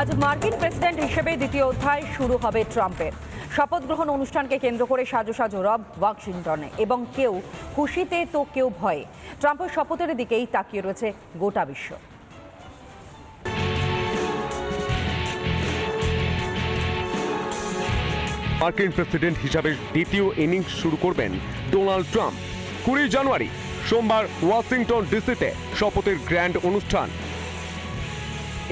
আজ মার্কিন প্রেসিডেন্ট হিসেবে দ্বিতীয় অধ্যায় শুরু হবে ট্রাম্পের। শপথ গ্রহণ অনুষ্ঠানকে কেন্দ্র করে সাজো সাজো রব ওয়াশিংটনে এবং কেউ খুশিতে তো কেউ ভয়ে। ট্রাম্পের শপথের দিকেই তাকিয়ে রয়েছে গোটা বিশ্ব। মার্কিন প্রেসিডেন্ট হিসাবে দ্বিতীয় ইনিংস শুরু করবেন ডোনাল্ড ট্রাম্প। কুড়ি জানুয়ারি, সোমবার ওয়াশিংটন ডিসিতে শপথের গ্র্যান্ড অনুষ্ঠান।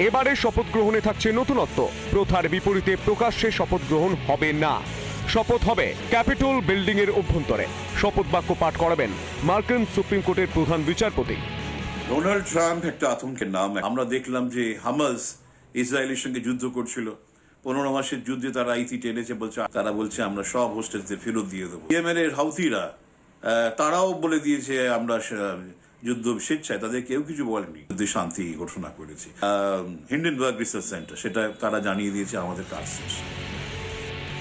এবারে শপথ গ্রহণে থাকছে নতুনত্ব। প্রথার বিপরীতে প্রকাশ্যে শপথ গ্রহণ হবে না। শপথ হবে ক্যাপিটল বিল্ডিং এর অভ্যন্তরে। শপথ বাক্য পাঠ করাবেন মার্কিন সুপ্রিম কোর্টের প্রধান বিচারপতি। ডোনাল্ড ট্রাম্প একটা আতঙ্কের নাম। আমরা দেখলাম যে হামাজ ইসরায়েলের সঙ্গে যুদ্ধ করছিল। পনেরো মাসের যুদ্ধে তারা ইতি টেনেছে বলছে তারা বলছে আমরা সব হোস্টেলদের ফেরত দিয়ে দেবো। ইয়েমেন এর হাউথিরা আহ, তারাও বলে দিয়েছে আমরা যুদ্ধ স্বেচ্ছায় তাদের কেউ কিছু বলেনি যুদ্ধে শান্তি ঘোষণা করেছে। হিন্ডেনবার্গ রিসার্চ সেন্টার, সেটা তারা জানিয়ে দিয়েছে, আমাদের কাজ শেষ।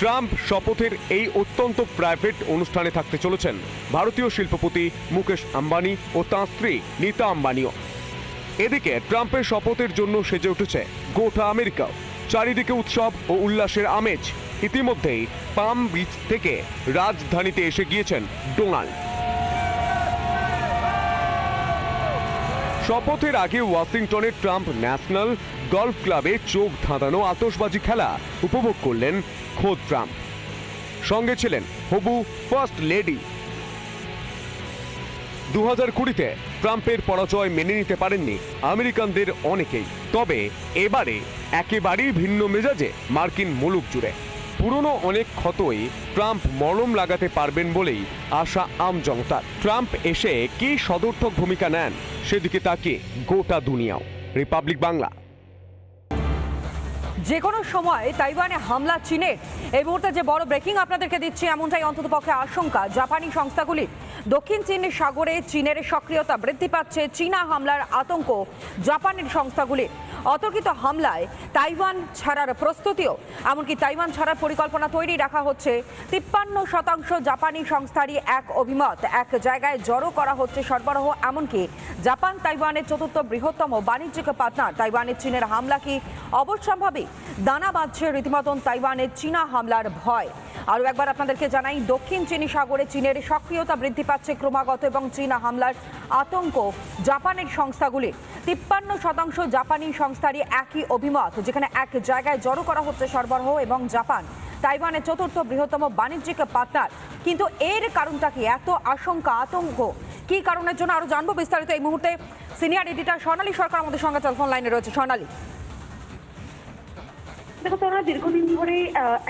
ট্রাম্প শপথের এই অত্যন্ত প্রাইভেট অনুষ্ঠানে থাকতে চলেছেন ভারতীয় শিল্পপতি মুকেশ আম্বানি ও তাঁর স্ত্রী নীতা আম্বানিও। এদিকে ট্রাম্পের শপথের জন্য সেজে উঠেছে গোটা আমেরিকা। চারিদিকে উৎসব ও উল্লাসের আমেজ। ইতিমধ্যেই পাম বিচ থেকে রাজধানীতে এসে গিয়েছেন ডোনাল্ড। শপথের আগে ওয়াশিংটনের ট্রাম্প ন্যাশনাল গলফ ক্লাবে চোখ ধাঁধানো আতশবাজি খেলা উপভোগ করলেন খোদ ট্রাম্প। সঙ্গে ছিলেন হবু ফার্স্ট লেডি। দু হাজার কুড়িতে ট্রাম্পের পরাজয় মেনে নিতে পারেননি আমেরিকানদের অনেকেই। তবে এবারে একেবারেই ভিন্ন মেজাজে মার্কিন মুলুক জুড়ে। পুরনো অনেক ক্ষতই ট্রাম্প মরম লাগাতে পারবেন বলেই আশা আম জনতার ট্রাম্প এসে কি সদর্থক ভূমিকা নেন? সেদিকে তাকে গোটা দুনিয়াও। রিপাবলিক বাংলা। যে কোনো সময় তাইওয়ানে হামলা চীনের। এই মুহূর্তে যে বড় ব্রেকিং আপনাদেরকে দিচ্ছি, এমনটাই অন্ততপক্ষে আশঙ্কা। জাপানি সংস্থাগুলির দক্ষিণ চীন সাগরে চীনের সক্রিয়তা বৃদ্ধি পাচ্ছে, চীনা হামলার আতঙ্ক জাপানের সংস্থাগুলির। অতর্কিত হামলায় তাইওয়ান ছাড়ার প্রস্তুতিও, এমনকি তাইওয়ান ছাড়ার পরিকল্পনা তৈরি রাখা হচ্ছে। তিপ্পান্ন শতাংশ জাপানি সংস্থারই এক অভিমত, এক জায়গায় জড়ো করা হচ্ছে সরবরাহ, এমনকি জাপান তাইওয়ানের চতুর্থ বৃহত্তম বাণিজ্যিক পার্টনার তাইওয়ানের চীনের হামলা কি অবশ্যম্ভাবী? দানা বাঁধছে রীতিমতন তাইওয়ানের চীনা হামলার ভয়। আরও একবার আপনাদেরকে জানাই, দক্ষিণ চীনী সাগরে চীনের সক্রিয়তা বৃদ্ধি পাচ্ছে ক্রমাগত এবং চীনা হামলার আতঙ্ক জাপানের সংস্থাগুলির। তিপ্পান্ন শতাংশ জাপানি সংস্থারই একই অভিমত, যেখানে এক জায়গায় জড়ো করা হচ্ছে সরবরাহ এবং জাপান তাইওয়ানের চতুর্থ বৃহত্তম বাণিজ্যিক পার্টনার। কিন্তু এর কারণটা কি? এত আশঙ্কা, আতঙ্ক। কি কারণের জন্য? আরও জানব বিস্তারিত এই মুহূর্তে। সিনিয়র এডিটর স্বর্ণালী সরকার আমাদের সঙ্গে টেলিফোন লাইনে রয়েছে। স্বর্ণালী। দেখো, তোমরা দীর্ঘদিন ধরে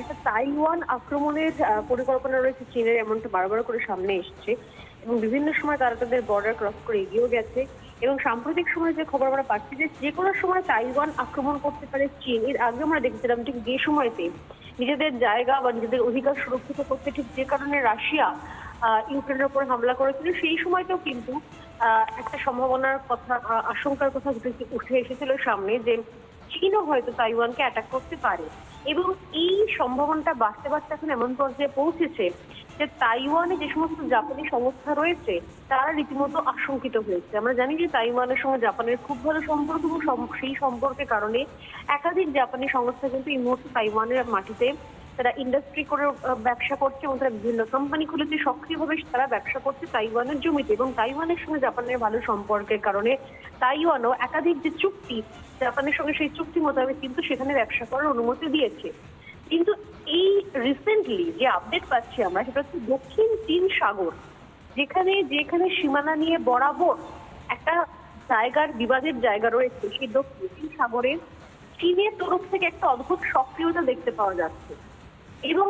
একটা তাইওয়ান আক্রমণের পরিকল্পনা রয়েছে চীনের, এমনটা বারবার করে সামনে এসছে। এবং বিভিন্ন সময় তারা তাদের বর্ডার ক্রস করে এগিয়েও গেছে। এবং সাম্প্রতিক সময় যে খবর আমরা পাচ্ছি যে যে কোনো সময় তাইওয়ান আক্রমণ করতে পারে চীন, এর আগে আমরা দেখেছিলাম ঠিক যে সময়তে নিজেদের জায়গা বা নিজেদের অধিকার সুরক্ষিত করতে ঠিক যে কারণে রাশিয়া ইউক্রেনের উপর হামলা করেছিল, সেই সময়তেও কিন্তু একটা সম্ভাবনার কথা আশঙ্কার কথা উঠে এসেছিল সামনে যে চীনও হয়তো তাইওয়ানকে অ্যাটাক করতে পারে। এবং এই সম্ভাবনাটা বাড়তে বাড়তে এখন এমন পর্যায়ে পৌঁছেছে যে তাইওয়ানে যে সমস্ত জাপানি সংস্থা রয়েছে, তারা রীতিমতো আশঙ্কিত হয়েছে। আমরা জানি যে তাইওয়ানের সঙ্গে জাপানের খুব ভালো সম্পর্ক এবং সেই সম্পর্কের কারণে একাধিক জাপানি সংস্থা কিন্তু এই মুহূর্তে তাইওয়ানের মাটিতে তারা ইন্ডাস্ট্রি করে ব্যবসা করছে এবং তারা বিভিন্ন কোম্পানি খুলেছে, সক্রিয়ভাবে তারা ব্যবসা করছে তাইওয়ানের জমিতে এবং তাইওয়ানের সঙ্গে জাপানের ভালো সম্পর্কের কারণে তাইওয়ানও একাধিক যে চুক্তি, জাপানের সঙ্গে সেই চুক্তি মোতাবেক কিন্তু সেখানে ব্যবসা করার অনুমতি দিয়েছে। কিন্তু এই রিসেন্টলি যে আপডেট পাচ্ছি আমরা, সেটা হচ্ছে দক্ষিণ চীন সাগর, যেখানে যেখানে সীমানা নিয়ে বরাবর একটা জায়গার বিবাদের জায়গা রয়েছে, সেই দক্ষিণ চীন সাগরে চীনের তরফ থেকে একটা অদ্ভুত সক্রিয়তা দেখতে পাওয়া যাচ্ছে। এবং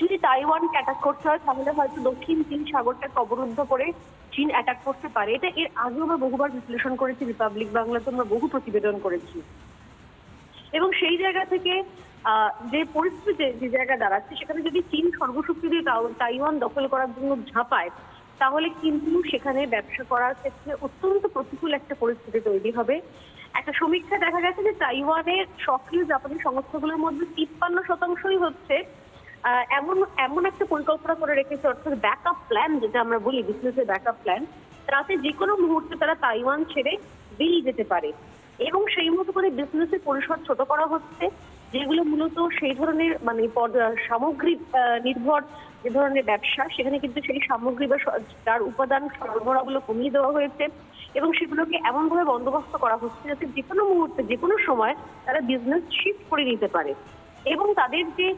যদি তাইওয়ানকে অ্যাটাক করতে হয়, তাহলে হয়তো দক্ষিণ চীন সাগরটাকে অবরুদ্ধ করে চীন অ্যাটাক করতে পারে। এটা এর আগেও আমরা বহুবার বিশ্লেষণ করেছি রিপাবলিক বাংলাতে আমরা বহু প্রতিবেদন করেছি। এবং সেই জায়গা থেকে যে পরিস্থিতিতে যে জায়গা দাঁড়াচ্ছে, সেখানে যদি চীন সর্বশক্তি দিয়ে তাইওয়ান দখল করার জন্য ঝাঁপায়, তাহলে কিন্তু সেখানে ব্যবসা করার ক্ষেত্রে অত্যন্ত প্রতিকূল একটা পরিস্থিতি তৈরি হবে। একটা সমীক্ষা দেখা গেছে যে তাইওয়ানের সক্রিয় জাপানি সংস্থাগুলোর মধ্যে তিপ্পান্ন শতাংশই হচ্ছে এমন এমন একটা পরিকল্পনা করে রেখেছে, অর্থাৎ ব্যাকআপ প্ল্যান যেটা আমরা বলি বিজনেসের ব্যাকআপ প্ল্যান তাতে যে কোনো মুহূর্তে তারা তাইওয়ান ছেড়ে বেরিয়ে যেতে পারে। এবং সেই মতো করে বিজনেসের পরিসর ছোট করা হচ্ছে, যেগুলো মূলত সেই ধরনের মানে সামগ্রী নির্ভর যে ধরনের ব্যবসা, সেখানে কিন্তু সেই সামগ্রী বা তার উপাদান সরবরাহগুলো কমিয়ে দেওয়া হয়েছে। এবং সেগুলোকে এমনভাবে বন্দোবস্ত করা হচ্ছে যাতে যে কোনো মুহূর্তে যে কোনো সময় তারা বিজনেস শিফট করে নিতে পারে। এবং তাদের যে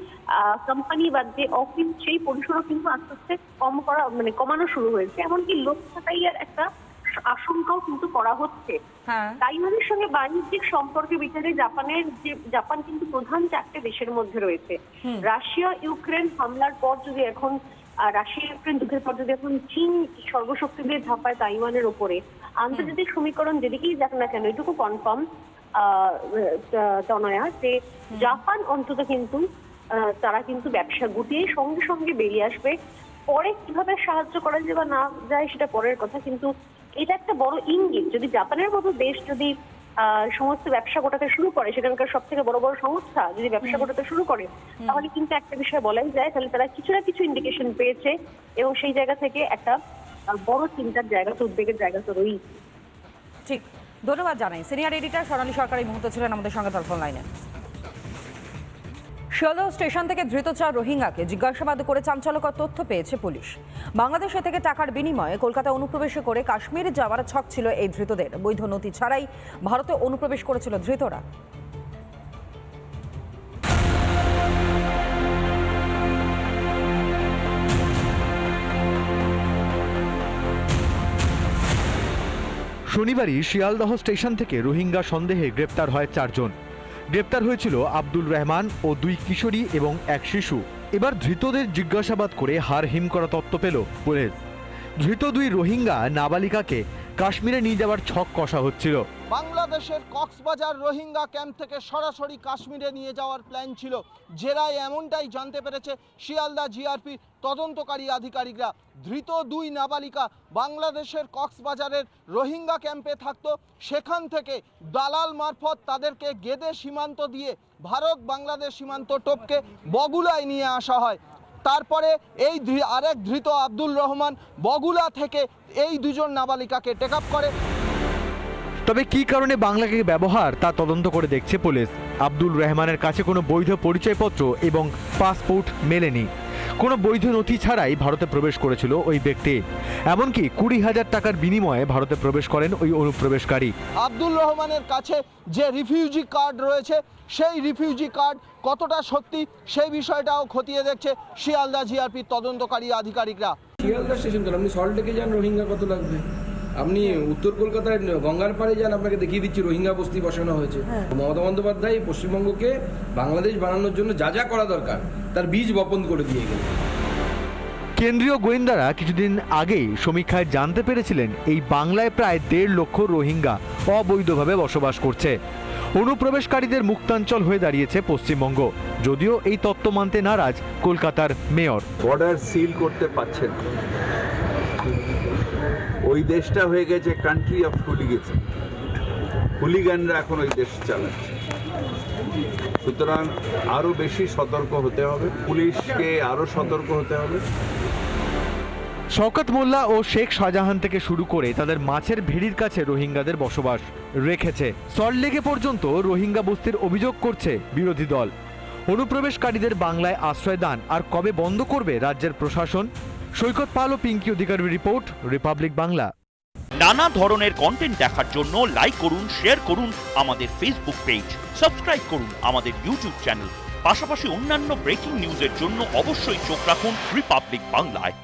কোম্পানি বা যে অফিস সেই পরিসরও কিন্তু আস্তে আস্তে কম করা মানে কমানো শুরু হয়েছে। এমনকি লোক ছাঁটাইয়ের একটা আশঙ্কাও কিন্তু করা হচ্ছে। হ্যাঁ। তাইওয়ানের সঙ্গে বাণিজ্যিক সম্পর্কে বিচারে জাপানের যে জাপান কিন্তু প্রধান চারটে দেশের মধ্যে রয়েছে। রাশিয়া ইউক্রেন হামলার পর যদি এখন রাশিয়া ইউক্রেন যুদ্ধের পর যদি এখন চীন সর্বশক্তি দিয়ে ঝাঁপায় তাইওয়ানের ওপরে আন্তর্জাতিক সমীকরণ যেদিকেই যাক না কেন এটুকু কনফার্ম তনয়া যে জাপান অন্তত কিন্তু তারা কিন্তু ব্যবসা গুটিয়ে সঙ্গে সঙ্গে বেরিয়ে আসবে। পরে কীভাবে সাহায্য করা যায় বা না যায় সেটা পরের কথা কিন্তু এটা একটা বড় ইঙ্গিত। যদি জাপানের মতো দেশ যদি সমস্ত ব্যবসা গোটাতে শুরু করে সেখানকার সব থেকে বড় বড় সংস্থা যদি ব্যবসা গোটাতে শুরু করে তাহলে কিন্তু একটা বিষয় বলাই যায় তাহলে তারা কিছু না কিছু ইন্ডিকেশন পেয়েছে এবং সেই জায়গা থেকে একটা বড় চিন্তার জায়গা তো উদ্বেগের জায়গা তো রয়েছে ঠিক। ধন্যবাদ জানাই। সিনিয়র এডিটর সোনালী সরকার এই মুহূর্তে ছিলেন আমাদের সঙ্গে টেলিফোন লাইনে শিয়ালদহ স্টেশন থেকে ধৃত চার রোহিঙ্গাকে জিজ্ঞাসাবাদ করে চাঞ্চল্যকর তথ্য পেয়েছে পুলিশ। বাংলাদেশে থেকে টাকার বিনিময়ে কলকাতা অনুপ্রবেশ করে কাশ্মীর যাওয়ার ছক ছিল এই ধৃতদের। বৈধ নথি ছাড়াই ভারতে অনুপ্রবেশ করেছিল ধৃতরা। শনিবারই শিয়ালদহ স্টেশন থেকে রোহিঙ্গা সন্দেহে গ্রেপ্তার হয় চারজন। গ্রেপ্তার হয়েছিল আব্দুল রহমান ও দুই কিশোরী এবং এক শিশু। এবার ধৃতদের জিজ্ঞাসাবাদ করে হার হিম করা তত্ত্ব পেল পুলিশ। ধৃত দুই রোহিঙ্গা নাবালিকাকে কাশ্মীরে নিয়ে যাওয়ার ছক কষা হচ্ছিল। বাংলাদেশের কক্সবাজার রোহিঙ্গা ক্যাম্প থেকে সরাসরি কাশ্মীরে নিয়ে যাওয়ার প্ল্যান ছিল। জেরায় এমনটাই জানতে পেরেছে শিয়ালদা জিআরপি তদন্তকারী আধিকারিকরা। ধৃত দুই নাবালিকা বাংলাদেশের কক্সবাজারের রোহিঙ্গা ক্যাম্পে থাকতো। সেখান থেকে দালাল মারফত তাদেরকে গেদে সীমান্ত দিয়ে ভারত বাংলাদেশ সীমান্ত টপকে বগুলায় নিয়ে আসা হয়। তারপরে এই আরেক ধৃত আব্দুল রহমান বগুলা থেকে এই দুজন নাবালিকাকে টেক আপ করে। তবে কী কারণে বাংলাকে ব্যবহার তা তদন্ত করে দেখছে পুলিশ? আব্দুল রহমানের কাছে কোনো বৈধ পরিচয়পত্র এবং পাসপোর্ট মেলেনি। কোনো বৈধ নথি ছাড়াই ভারতে প্রবেশ করেছিল ওই ব্যক্তি। এমনকি কুড়ি হাজার টাকার বিনিময়ে ভারতে প্রবেশ করেন ওই অনুপ্রবেশকারী। আব্দুল রহমানের কাছে যে রিফিউজি কার্ড রয়েছে সেই রিফিউজি কার্ড কতটা সত্যি সেই বিষয়টাও খতিয়ে দেখছে শিয়ালদা জিআরপি তদন্তকারী আধিকারিকরা। শিয়ালদা স্টেশন আপনি সল্টলেকে যান রোহিঙ্গা কত লাগবে? আপনি উত্তর কলকাতায় গঙ্গার পাড়ে যান আপনাকে দেখিয়ে দিচ্ছি রোহিঙ্গা বস্তি বসানো হয়েছে। মমতা বন্দ্যোপাধ্যায় পশ্চিমবঙ্গকে বাংলাদেশ বানানোর জন্য যা যা করা দরকার তার বীজ বপন করে দিয়ে গেলেন। কেন্দ্রীয় গোয়েন্দারা কিছুদিন আগেই সমীক্ষায় জানতে পেরেছিলেন এই বাংলায় প্রায় দেড় লক্ষ রোহিঙ্গা অবৈধভাবে বসবাস করছে। অনুপ্রবেশকারীদের মুক্তাঞ্চল হয়ে দাঁড়িয়েছে পশ্চিমবঙ্গ যদিও এই তত্ত্ব মানতে নারাজ কলকাতার মেয়র। বর্ডার সিল করতে পারছেন। ওই দেশটা হয়ে গেছে কান্ট্রি অফ হুলিগেছে হুলিগানরা এখন ওই দেশ চালাচ্ছে। সুতরাং আরও বেশি সতর্ক হতে হবে, পুলিশকে আরও সতর্ক হতে হবে। শওকত মোল্লা ও শেখ শাহজাহান থেকে শুরু করে তাদের মাছের ভেড়ির কাছে রোহিঙ্গাদের বসবাস রেখেছে। সল্টলেকে পর্যন্ত রোহিঙ্গা বস্তির অভিযোগ করছে বিরোধী দল। অনুপ্রবেশকারীদের বাংলায় আশ্রয় দান আর কবে বন্ধ করবে রাজ্যের প্রশাসন? সৈকত পাল ও পিঙ্কি অধিকারী রিপোর্ট রিপাবলিক বাংলা নানা ধরনের কন্টেন্ট দেখার জন্য লাইক করুন শেয়ার করুন আমাদের ফেসবুক পেজ সাবস্ক্রাইব করুন আমাদের ইউটিউব চ্যানেল পাশাপাশি অন্যান্য ব্রেকিং নিউজের জন্য অবশ্যই চোখ রাখুন রিপাবলিক বাংলায়